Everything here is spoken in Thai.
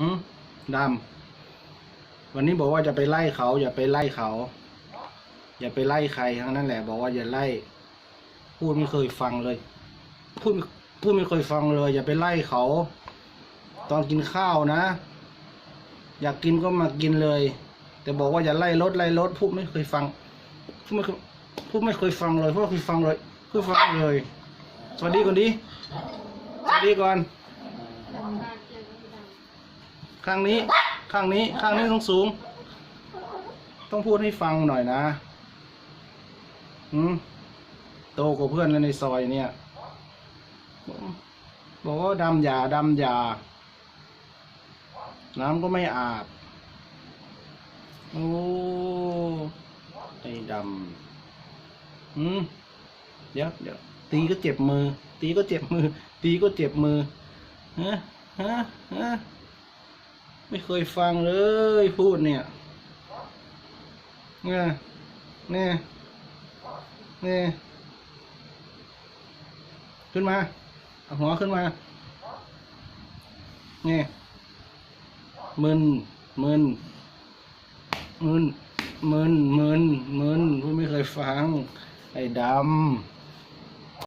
อืมดำวันนี้บอกว่าจะไปไล่เขา อย่าไปไล่เขา อย่าไปไล่ใครทั้งนั้นแหละ บอกว่าอย่าไล่ พูดไม่เคยฟังเลย พูดพูดไม่เคยฟังเลย อย่าไปไล่เขา ตอนกินข้าวนะ อยากกินก็มากินเลย แต่บอกว่าอย่าไล่รถไล่รถพูดไม่เคยฟังพูดไม่เคยพูดไม่เคยฟังเลยพูดไม่เคยฟังเลยเคยฟังเลย สวัสดีก่อนดิสวัสดีก่อน ข้างนี้ ข้างนี้ ข้างนี้ต้องสูง ต้องพูดให้ฟังหน่อยนะอืมโตกว่าเพื่อนแล้วในซอยเนี่ย บอกว่าดำยาดำยา น้ำก็ไม่อาบ โอ้ไอ้ดำอืมเดี๋ยวเดี๋ยวตีก็เจ็บมือ ตีก็เจ็บมือ ตีก็เจ็บมือฮะฮะฮะ ไม่เคยฟังเลยพูดเนี่ยเนี่ยเนี่ยเนี่ยขึ้นมาเอาหัวขึ้นมาเนี่ยมึนมึนมึนมึนมึนมึนพูดไม่เคยฟัง ไอ้ดำ